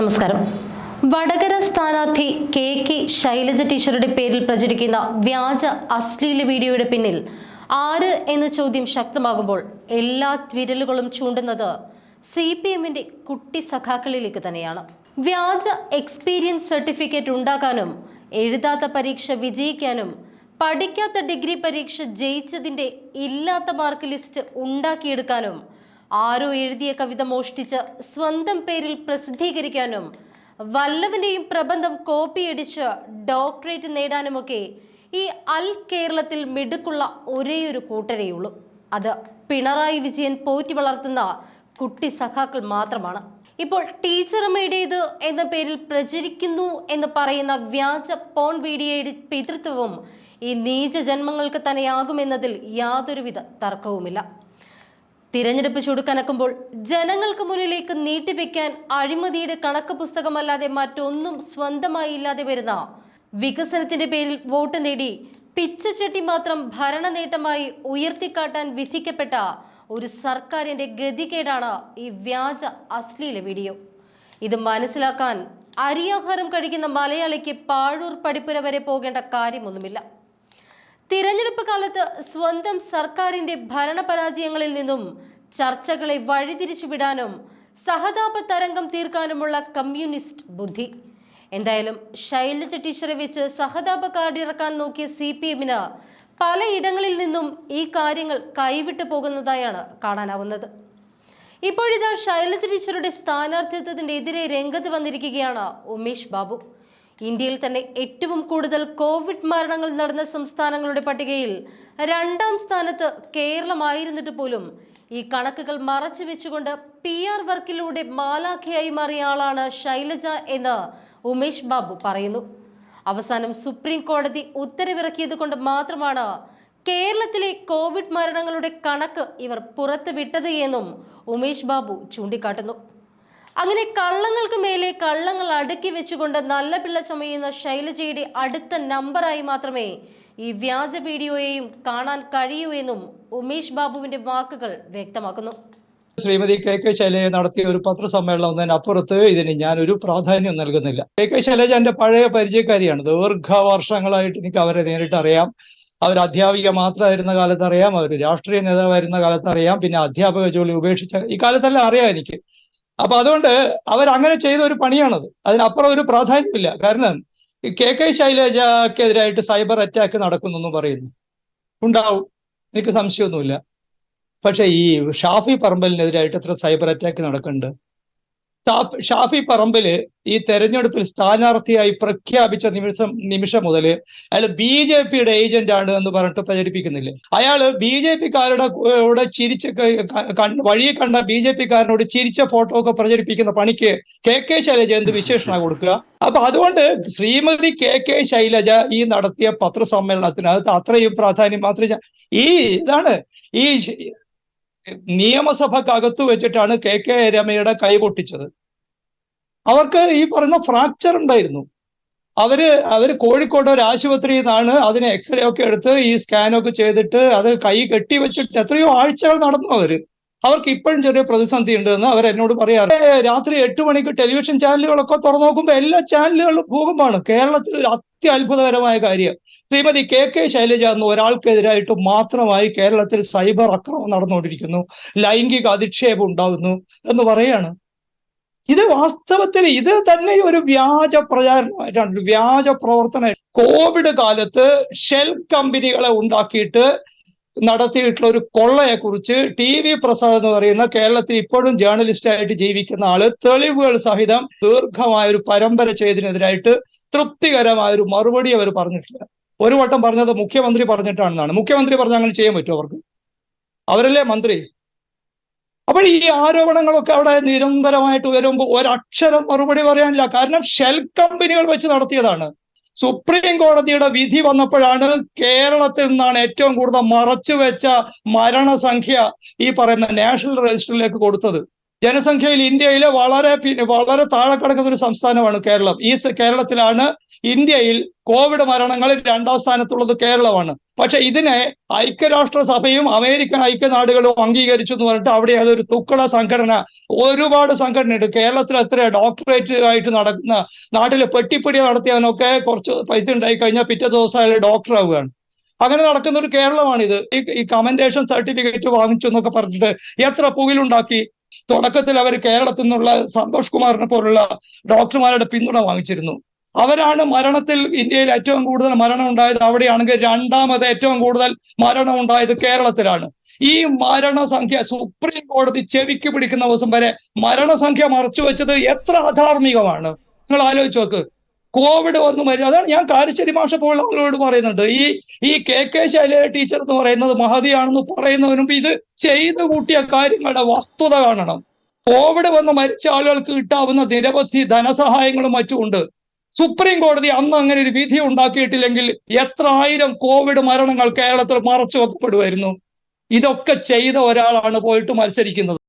നമസ്കാരം. വടകര സ്ഥാനാർത്ഥി K K Shailaja ടീച്ചറുടെ പേരിൽ പ്രചരിക്കുന്ന വ്യാജ അശ്ലീല വീഡിയോയുടെ പിന്നിൽ ആര് എന്ന ചോദ്യം ശക്തമാകുമ്പോൾ എല്ലാ വിരലുകളും ചൂണ്ടുന്നത് സി പി എമ്മിന്റെ കുട്ടി സഖാക്കളിലേക്ക് തന്നെയാണ്. വ്യാജ എക്സ്പീരിയൻസ് സർട്ടിഫിക്കറ്റ് ഉണ്ടാക്കാനും എഴുതാത്ത പരീക്ഷ വിജയിക്കാനും പഠിക്കാത്ത ഡിഗ്രി പരീക്ഷ ജയിച്ചതിന്റെ ഇല്ലാത്ത മാർക്ക് ലിസ്റ്റ് ഉണ്ടാക്കിയെടുക്കാനും ആരോ എഴുതിയ കവിത മോഷ്ടിച്ച് സ്വന്തം പേരിൽ പ്രസിദ്ധീകരിക്കാനും വല്ലവന്റെയും പ്രബന്ധം കോപ്പിയടിച്ച് ഡോക്ടറേറ്റ് നേടാനുമൊക്കെ ഈ അൽ കേരളത്തിൽ മിടുക്കുള്ള ഒരേയൊരു കൂട്ടരേയുള്ളൂ. അത് പിണറായി വിജയൻ പോറ്റി വളർത്തുന്ന കുട്ടി സഖാക്കൾ മാത്രമാണ്. ഇപ്പോൾ ടീച്ചറമ്മയുടേത് എന്ന പേരിൽ പ്രചരിക്കുന്നു എന്ന് പറയുന്ന വ്യാജ പോൺ വീഡിയോയുടെ പിതൃത്വവും ഈ നീച ജന്മങ്ങൾക്ക് തന്നെയാകുമെന്നതിൽ യാതൊരുവിധ തർക്കവുമില്ല. തിരഞ്ഞെടുപ്പ് ചുടുക്കനക്കുമ്പോൾ ജനങ്ങൾക്ക് മുന്നിലേക്ക് നീട്ടിവെക്കാൻ അഴിമതിയുടെ കണക്ക് പുസ്തകമല്ലാതെ മറ്റൊന്നും സ്വന്തമായി ഇല്ലാതെ വരുന്ന വികസനത്തിന്റെ പേരിൽ വോട്ട് നേടി പിച്ചച്ചട്ടി മാത്രം ഭരണ നേട്ടമായി ഉയർത്തിക്കാട്ടാൻ വിധിക്കപ്പെട്ട ഒരു സർക്കാരിന്റെ ഗതികേടാണ് ഈ വ്യാജ അശ്ലീല വീഡിയോ. ഇത് മനസ്സിലാക്കാൻ അരിയാഹാരം കഴിക്കുന്ന മലയാളിക്ക് പാഴൂർ പടിപ്പുര വരെ പോകേണ്ട കാര്യമൊന്നുമില്ല. തിരഞ്ഞെടുപ്പ് കാലത്ത് സ്വന്തം സർക്കാരിന്റെ ഭരണപരാജയങ്ങളിൽ നിന്നും ചർച്ചകളെ വഴിതിരിച്ചുവിടാനും സഹതാപ തരംഗം തീർക്കാനുമുള്ള കമ്മ്യൂണിസ്റ്റ് ബുദ്ധി. എന്തായാലും ശൈലജ ടീച്ചറെ വെച്ച് സഹതാപ കാർഡ് ഇറക്കാൻ നോക്കിയ സി പി എമ്മിന് പലയിടങ്ങളിൽ നിന്നും ഈ കാര്യങ്ങൾ കൈവിട്ടു പോകുന്നതായാണ് കാണാനാവുന്നത്. ഇപ്പോഴിതാ ശൈലജ ടീച്ചറുടെ സ്ഥാനാർത്ഥിത്വത്തിന്റെ എതിരെ രംഗത്ത് വന്നിരിക്കുകയാണ് ഉമേഷ് ബാബു. ഇന്ത്യയിൽ തന്നെ ഏറ്റവും കൂടുതൽ കോവിഡ് മരണങ്ങൾ നടന്ന സംസ്ഥാനങ്ങളുടെ പട്ടികയിൽ രണ്ടാം സ്ഥാനത്ത് കേരളമായിരുന്നിട്ട് പോലും ഈ കണക്കുകൾ മറച്ചു വെച്ചുകൊണ്ട് പി ആർ വർക്കിലൂടെ മാലാഖയായി മാറിയ ആളാണ് ശൈലജ എന്ന് ഉമേഷ് ബാബു പറയുന്നു. അവസാനം സുപ്രീം കോടതി ഉത്തരവിറക്കിയത് കൊണ്ട് മാത്രമാണ് കേരളത്തിലെ കോവിഡ് മരണങ്ങളുടെ കണക്ക് ഇവർ പുറത്തുവിട്ടത് എന്നും ഉമേഷ് ബാബു ചൂണ്ടിക്കാട്ടുന്നു. അങ്ങനെ കള്ളങ്ങൾക്ക് മേലെ കള്ളങ്ങൾ അടുക്കി വെച്ചുകൊണ്ട് നല്ല പിള്ള ചുമയുന്ന ശൈലജയുടെ അടുത്ത നമ്പറായി മാത്രമേ ഈ വ്യാജ വീഡിയോയെയും കാണാൻ കഴിയൂ എന്നും ഉമേഷ് ബാബുവിന്റെ വാക്കുകൾ വ്യക്തമാക്കുന്നു. ശ്രീമതി കെ കെ ശൈലജ നടത്തിയ ഒരു പത്രസമ്മേളനം എന്നതിനപ്പുറത്ത് ഇതിന് ഞാനൊരു പ്രാധാന്യം നൽകുന്നില്ല. കെ കെ ശൈലജ എന്റെ പഴയ പരിചയക്കാരിയാണ്. ദീർഘവർഷങ്ങളായിട്ട് എനിക്ക് അവരെ നേരിട്ട് അറിയാം അവർ അധ്യാപിക മാത്രമായിരുന്ന കാലത്ത് അറിയാം അവർ രാഷ്ട്രീയ നേതാവായിരുന്ന കാലത്ത് അറിയാം പിന്നെ അധ്യാപക ജോലി ഉപേക്ഷിച്ച ഈ കാലത്തെല്ലാം അറിയാം എനിക്ക്. അപ്പൊ അതുകൊണ്ട് അവർ അങ്ങനെ ചെയ്ത ഒരു പണിയാണത്. അതിനപ്പുറം ഒരു പ്രാധാന്യമില്ല. കാരണം കെ കെ ശൈലജക്കെതിരായിട്ട് സൈബർ അറ്റാക്ക് നടക്കുന്നു എന്ന് പറയുന്നു. ഉണ്ടാവും. എനിക്ക് സംശയമൊന്നുമില്ല. പക്ഷേ ഈ ഷാഫി പറമ്പലിനെതിരായിട്ട് എത്ര സൈബർ അറ്റാക്ക് നടക്കുന്നുണ്ട്. ഷാഫി പറമ്പിൽ ഈ തെരഞ്ഞെടുപ്പിൽ സ്ഥാനാർത്ഥിയായി പ്രഖ്യാപിച്ച നിമിഷം നിമിഷം മുതൽ അയാൾ ബി ജെ പിയുടെ ഏജന്റ് ആണ് എന്ന് പറഞ്ഞിട്ട് പ്രചരിപ്പിക്കുന്നില്ലേ? അയാൾ ബി ജെ പിക്കാരുടെ കൂടെ ചിരിച്ച വഴിയെ കണ്ട ബി ജെ പിക്കാരനോട് ചിരിച്ച ഫോട്ടോ ഒക്കെ പ്രചരിപ്പിക്കുന്ന പണിക്ക് കെ കെ ശൈലജ എന്ത് വിശേഷണ കൊടുക്കുക? അപ്പൊ അതുകൊണ്ട് ശ്രീമതി കെ കെ ശൈലജ ഈ നടത്തിയ പത്രസമ്മേളനത്തിന് അത് അത്രയും പ്രാധാന്യം മാത്രം ഈ ഇതാണ് ഈ നിയമസഭക്കകത്ത് വെച്ചിട്ടാണ് കെ കെ രമയുടെ കൈ പൊട്ടിച്ചത്. അവർക്ക് ഈ പറയുന്ന ഫ്രാക്ചർ ഉണ്ടായിരുന്നു. അവർ അവർ കോഴിക്കോട് ഒരു ആശുപത്രിയിൽ നിന്നാണ് അതിന് എക്സ്റേ ഒക്കെ എടുത്ത് ഈ സ്കാനൊക്കെ ചെയ്തിട്ട് അത് കൈ കെട്ടി വെച്ചിട്ട് എത്രയോ ആഴ്ചകൾ നടന്നു അവർ. അവർക്ക് ഇപ്പോഴും ചെറിയ പ്രതിസന്ധി ഉണ്ടെന്ന് അവർ എന്നോട് പറയാറ്. രാത്രി എട്ട് മണിക്ക് ടെലിവിഷൻ ചാനലുകളൊക്കെ തുറന്നു നോക്കുമ്പോൾ എല്ലാ ചാനലുകളും ഭൂകമ്പമാണ് കേരളത്തിൽ ഒരു അത്യത്ഭുതകരമായ കാര്യം. ശ്രീമതി കെ കെ ശൈലജ എന്ന ഒരാൾക്കെതിരായിട്ട് മാത്രമായി കേരളത്തിൽ സൈബർ അക്രമം നടന്നുകൊണ്ടിരിക്കുന്നു. ലൈംഗിക അധിക്ഷേപം ഉണ്ടാകുന്നു എന്ന് പറയാണ്. ഇത് വാസ്തവത്തിൽ ഇത് തന്നെ ഒരു വ്യാജ പ്രചാരണമായിട്ടാണ്. വ്യാജ പ്രവർത്തനം കോവിഡ് കാലത്ത് ഷെൽ കമ്പനികളെ ഉണ്ടാക്കിയിട്ട് നടത്തിയിട്ടുള്ള ഒരു കൊള്ളയെ കുറിച്ച് ടി വി പ്രസാദ് എന്ന് പറയുന്ന കേരളത്തിൽ ഇപ്പോഴും ജേർണലിസ്റ്റ് ആയിട്ട് ജീവിക്കുന്ന ആൾ തെളിവുകൾ സഹിതം ദീർഘമായ ഒരു പരമ്പര ചെയ്തതിനെതിരായിട്ട് തൃപ്തികരമായ ഒരു മറുപടി അവർ പറഞ്ഞിട്ടില്ല. ഒരു വട്ടം പറഞ്ഞത് മുഖ്യമന്ത്രി പറഞ്ഞിട്ടാണെന്നാണ്. മുഖ്യമന്ത്രി പറഞ്ഞ അങ്ങനെ ചെയ്യാൻ പറ്റുമോ അവർക്ക്? അവരല്ലേ മന്ത്രി? അപ്പോൾ ഈ ആരോപണങ്ങളൊക്കെ അവിടെ നിരന്തരമായിട്ട് വരുമ്പോൾ ഒരക്ഷരം മറുപടി പറയാനില്ല. കാരണം ഷെൽ കമ്പനികൾ വെച്ച് നടത്തിയതാണ്. സുപ്രീം കോടതിയുടെ വിധി വന്നപ്പോഴാണ് കേരളത്തിൽ നിന്നാണ് ഏറ്റവും കൂടുതൽ മറച്ചു വെച്ച മരണസംഖ്യ ഈ പറയുന്ന നാഷണൽ രജിസ്റ്ററിലേക്ക് കൊടുത്തത്. ജനസംഖ്യയിൽ ഇന്ത്യയിലെ വളരെ വളരെ താഴെ കിടക്കുന്ന ഒരു സംസ്ഥാനമാണ് കേരളം. ഈ കേരളത്തിലാണ് ഇന്ത്യയിൽ കോവിഡ് മരണങ്ങളിൽ രണ്ടാം സ്ഥാനത്തുള്ളത് കേരളമാണ്. പക്ഷെ ഇതിനെ ഐക്യരാഷ്ട്ര സഭയും അമേരിക്കൻ ഐക്യനാടുകളും അംഗീകരിച്ചു എന്ന് പറഞ്ഞിട്ട് അവിടെ അതൊരു തുക്കള സംഘടന ഒരുപാട് സംഘടനയുണ്ട്. കേരളത്തിൽ എത്ര ഡോക്ടറേറ്റ് ആയിട്ട് നടക്കുന്ന നാട്ടിൽ പെട്ടിപ്പിടി നടത്തിയവനൊക്കെ കുറച്ച് പൈസ ഉണ്ടായി കഴിഞ്ഞാൽ പിറ്റേ ദിവസം അയാൾ ഡോക്ടർ ആവുകയാണ് അങ്ങനെ നടക്കുന്ന ഒരു കേരളമാണിത്. ഈ കമന്റേഷൻ സർട്ടിഫിക്കറ്റ് വാങ്ങിച്ചു എന്നൊക്കെ പറഞ്ഞിട്ട് എത്ര പുകിലുണ്ടാക്കി തുടക്കത്തിൽ അവർ കേരളത്തിൽ നിന്നുള്ള സന്തോഷ് കുമാറിനെ പോലുള്ള ഡോക്ടർമാരുടെ പിന്തുണ വാങ്ങിച്ചിരുന്നു. അവരാണ് മരണത്തിൽ ഇന്ത്യയിൽ ഏറ്റവും കൂടുതൽ മരണം ഉണ്ടായത് അവിടെയാണെങ്കിൽ രണ്ടാമത് ഏറ്റവും കൂടുതൽ മരണം ഉണ്ടായത് കേരളത്തിലാണ്. ഈ മരണസംഖ്യ സുപ്രീം കോടതി ചെവിക്ക് പിടിക്കുന്ന ദിവസം വരെ മരണസംഖ്യ മറച്ചു വെച്ചത് എത്ര അധാർമികമാണ്. നിങ്ങൾ ആലോചിച്ച് നോക്ക്. കോവിഡ് വന്നു വരും അതാണ് ഞാൻ കാരിശ്ശേരി മാഷ പോലുള്ള ആളുകളോട് പറയുന്നുണ്ട് ഈ ഈ കെ കെ ശൈലജ ടീച്ചർ എന്ന് പറയുന്നത് മഹതിയാണെന്ന് പറയുന്നതിന് ഇത് ചെയ്തു കൂട്ടിയ കാര്യങ്ങളുടെ വസ്തുത കാണണം. കോവിഡ് വന്ന് മരിച്ച ആളുകൾക്ക് കിട്ടാവുന്ന നിരവധി ധനസഹായങ്ങളും മറ്റും ഉണ്ട്. സുപ്രീം കോടതി അന്ന് അങ്ങനെ ഒരു വിധി ഉണ്ടാക്കിയിട്ടില്ലെങ്കിൽ എത്ര ആയിരം കോവിഡ് മരണങ്ങൾ കേരളത്തിൽ മറച്ചു വെക്കപ്പെടുമായിരുന്നു. ഇതൊക്കെ ചെയ്ത ഒരാളാണ് പോയിട്ട് മത്സരിക്കുന്നത്.